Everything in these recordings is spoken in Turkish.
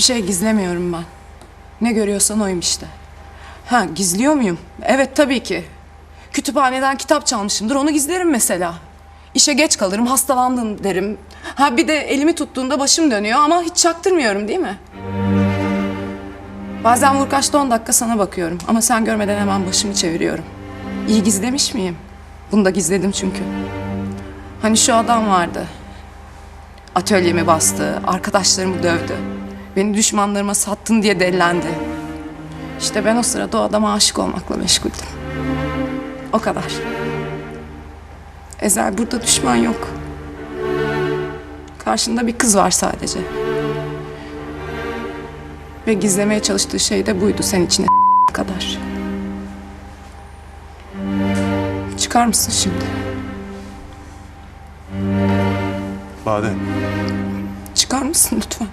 Hiçbir şey gizlemiyorum ben. Ne görüyorsan oyum işte. Ha gizliyor muyum? Evet tabii ki. Kütüphaneden kitap çalmışımdır onu gizlerim mesela. İşe geç kalırım hastalandım derim. Ha bir de elimi tuttuğunda başım dönüyor ama hiç çaktırmıyorum değil mi? Bazen vurkaçta 10 dakika sana bakıyorum ama sen görmeden hemen başımı çeviriyorum. İyi gizlemiş miyim? Bunu da gizledim çünkü. Hani şu adam vardı. Atölyemi bastı, arkadaşlarımı dövdü. Beni düşmanlarıma sattın diye dellendi. İşte ben o sırada o adama aşık olmakla meşguldüm. O kadar. Ezel burada düşman yok. Karşında bir kız var sadece. Ve gizlemeye çalıştığı şey de buydu sen içine kadar. Çıkar mısın şimdi? Bade. Çıkar mısın lütfen?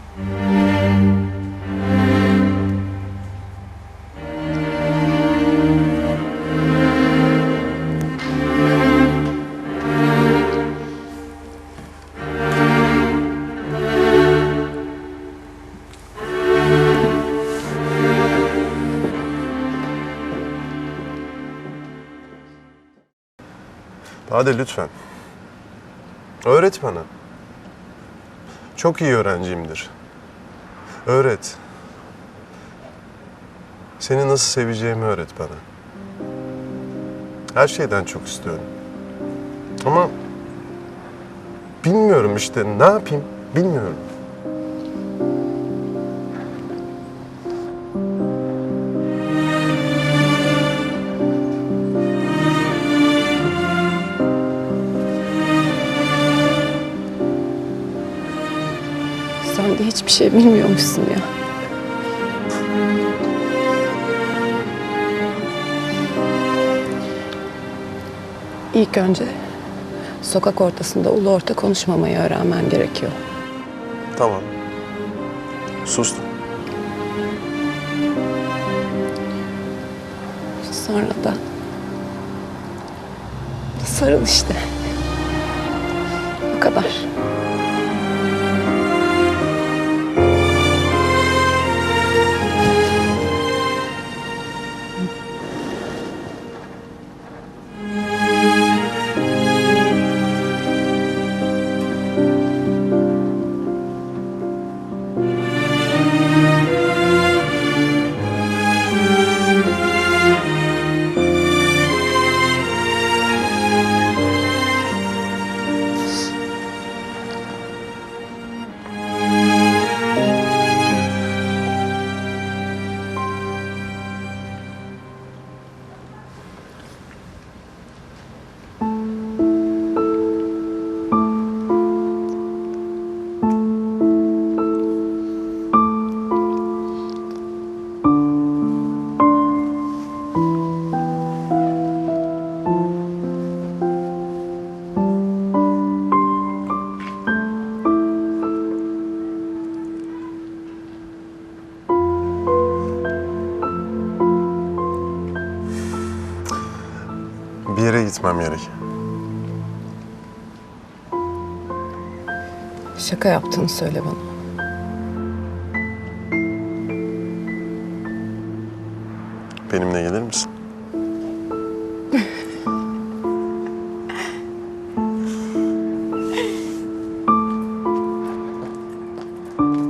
Bade lütfen. Öğret bana. Çok iyi öğrenciyimdir. Öğret. Seni nasıl seveceğimi öğret bana. Her şeyden çok istiyorum. Ama bilmiyorum işte ne yapayım bilmiyorum. Sen de hiçbir şey bilmiyormuşsun ya. İlk önce sokak ortasında ulu orta konuşmamayı öğrenmen gerekiyor. Tamam. Sustum. Sonra da sarıl işte. Bu kadar. Bir yere gitmem gerek. Şaka yaptığını söyle bana. Benimle gelir misin?